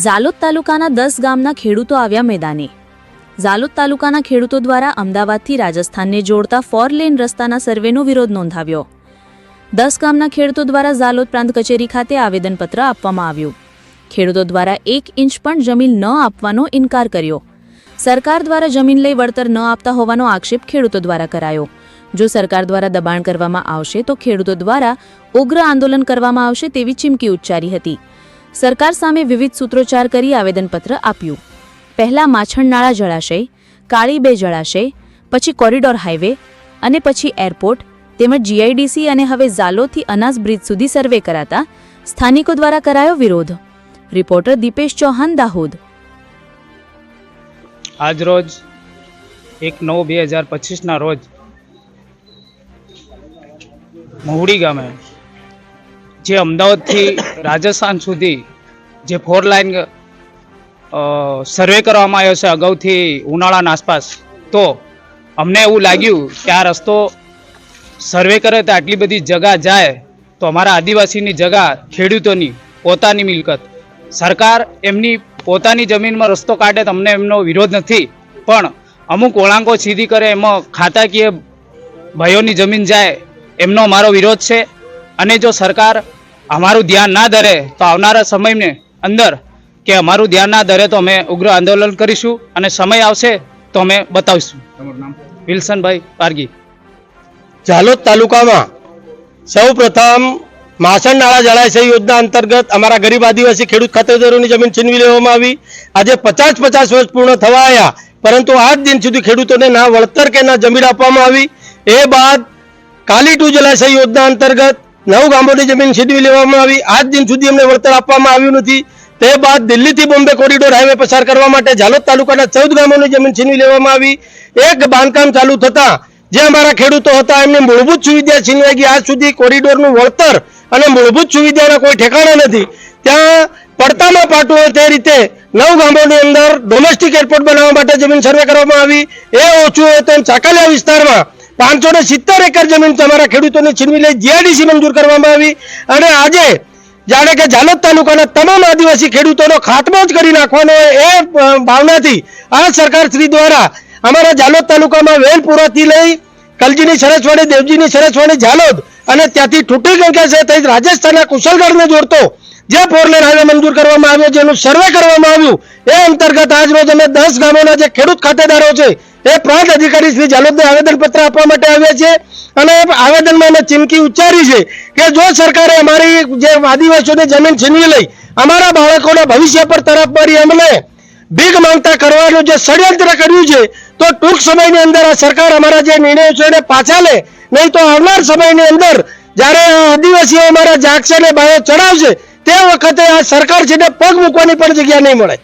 ઝાલોદ તાલુકાના દસ ગામના ખેડૂતો આવ્યા મેદાને. ઝાલોદ તાલુકાના ખેડૂતો દ્વારા અમદાવાદથી રાજસ્થાનને જોડતા ફોર લેન રસ્તાના સર્વેનો વિરોધ નોંધાવ્યો. દસ ગામના ખેડૂતો દ્વારા ઝાલોદ પ્રાંત કચેરી ખાતે આવેદનપત્ર આપવામાં આવ્યું. ખેડૂતો દ્વારા એક ઇંચ પણ જમીન ન આપવાનો ઇનકાર કર્યો. સરકાર દ્વારા જમીન લઈ વળતર ન આપતા હોવાનો આક્ષેપ ખેડૂતો દ્વારા કરાયો. જો સરકાર દ્વારા દબાણ કરવામાં આવશે તો ખેડૂતો દ્વારા ઉગ્ર આંદોલન કરવામાં આવશે તેવી ચીમકી ઉચ્ચારી હતી. સરકાર સામે વિવિધ સૂત્રોચ્ચાર કરી આવેદનપત્ર આપ્યું. પહેલાં માછણનાળા જળાશય, કાળી બે જળાશય, પછી કોરિડોર હાઈવે અને પછી એરપોર્ટ, તેમજ જીઆઈડીસી અને હવે ઝાલોથી અનાસ બ્રિજ સુધી સર્વે કરાતા સ્થાનિકો દ્વારા કરાયો વિરોધ. રિપોર્ટર દીપેશ ચૌહાણ, દાહોદ. આજ રોજ એક નવ બે હજાર પચીસના રોજ મહુડી ગામે જે અમદાવાદથી રાજસ્થાન સુધી જે ફોર લાઇન સર્વે કરવામાં આવ્યો છે અગાઉથી ઉનાળાના આસપાસ, તો અમને એવું લાગ્યું કે આ રસ્તો સર્વે કરે તો આટલી બધી જગા જાય, તો અમારા આદિવાસીની જગા ખેડૂતોની, પોતાની મિલકત. સરકાર એમની પોતાની જમીનમાં રસ્તો કાઢે તમને એમનો વિરોધ નથી, પણ અમુક વળાંકો સીધી કરે એમાં ખાતાકીય ભાઈઓની જમીન જાય, એમનો અમારો વિરોધ છે. અને જો સરકાર અમારું ધ્યાન ના ધરે તો આવનારા સમયને અંદર કે અમારું ધ્યાન ના ધરે તો અમે ઉગ્ર આંદોલન કરીશું અને સમય આવશે તો અમે બતાવીશું. વિલ્સનભાઈ પારગી. જાલોદ તાલુકામાં સૌ પ્રથમ માસણ નાળા જળાશય યોજના અંતર્ગત અમારા ગરીબ આદિવાસી ખેડૂત ખાતેદારોની જમીન છીનવી લેવામાં આવી. આજે પચાસ પચાસ વર્ષ પૂર્ણ થવા આવ્યા પરંતુ આજ દિન સુધી ખેડૂતોને ના વળતર કે ના જમીન આપવામાં આવી. એ બાદ કાલીટુ જલાશય યોજના અંતર્ગત નવ ગામોની જમીન છીનવી લેવામાં આવી. આજ દિન સુધી અમને વળતર આપવામાં આવ્યું નથી. તે બાદ દિલ્હીથી બોમ્બે કોરિડોર હાઈવે પસાર કરવા માટે ઝાલોદ તાલુકાના ચૌદ ગામોની જમીન છીનવી લેવામાં આવી. એક બાંધકામ ચાલુ થતા જે અમારા ખેડૂતો હતા, એમની મૂળભૂત સુવિધા છીનવાઈ ગઈ. આજ સુધી કોરિડોરનું વળતર અને મૂળભૂત સુવિધાના કોઈ ઠેકાણા નથી. ત્યાં પડતામાં પાટું હોય તે રીતે નવ ગામોની અંદર ડોમેસ્ટિક એરપોર્ટ બનાવવા માટે જમીન સર્વે કરવામાં આવી. એ ઓછું હોય તો એમ ચાકાલિયા વિસ્તારમાં પાંચસો ને સિત્તેર એકર જમીન તમારા ખેડૂતોને છીનવી લઈ જીઆઈડીસી મંજૂર કરવામાં આવી. અને આજે જાણે કે જાલોદ તાલુકાના તમામ આદિવાસી ખેડૂતોનો ખાતમો જ કરી નાખવાનો એ ભાવનાથી આ સરકાર શ્રી દ્વારા અમારા જાલોદ તાલુકામાં વેલપુરાથી લઈ કલજીની સરસવાણી દેવજીની સરસવાણી જાલોદ અને ત્યાંથી ઠૂટી ગંગા છે થઈ રાજસ્થાનના કુશલગઢને જોડતો જે ફોરલેન હાઈવે મંજૂર કરવામાં આવ્યો જેનું સર્વે કરવામાં આવ્યું. એ અંતર્ગત આજ રોજ અમે દસ ગામોના જે ખેડૂત ખાતેદારો છે એ પ્રાંત અધિકારી શ્રી ઝાલોદને આવેદનપત્ર આપવા માટે આવ્યા છે અને આવેદનમાં અમે ચીમકી ઉચ્ચારી છે કે જો સરકારે અમારી જે આદિવાસીઓની જમીન છીનવી લઈ, અમારા બાળકોના ભવિષ્ય પર તરફ મારી અમને ભીખ માંગતા કરવાનું જે ષડયંત્ર કર્યું છે, તો ટૂંક સમયની અંદર આ સરકાર અમારા જે નિર્ણયો છે એને પાછા લે. નહીં તો આવનાર સમયની અંદર જ્યારે આ આદિવાસીઓ અમારા જાગશે ને બાયો ચડાવશે, તે વખતે આ સરકાર છે પગ મૂકવાની પણ જગ્યા નહીં મળે.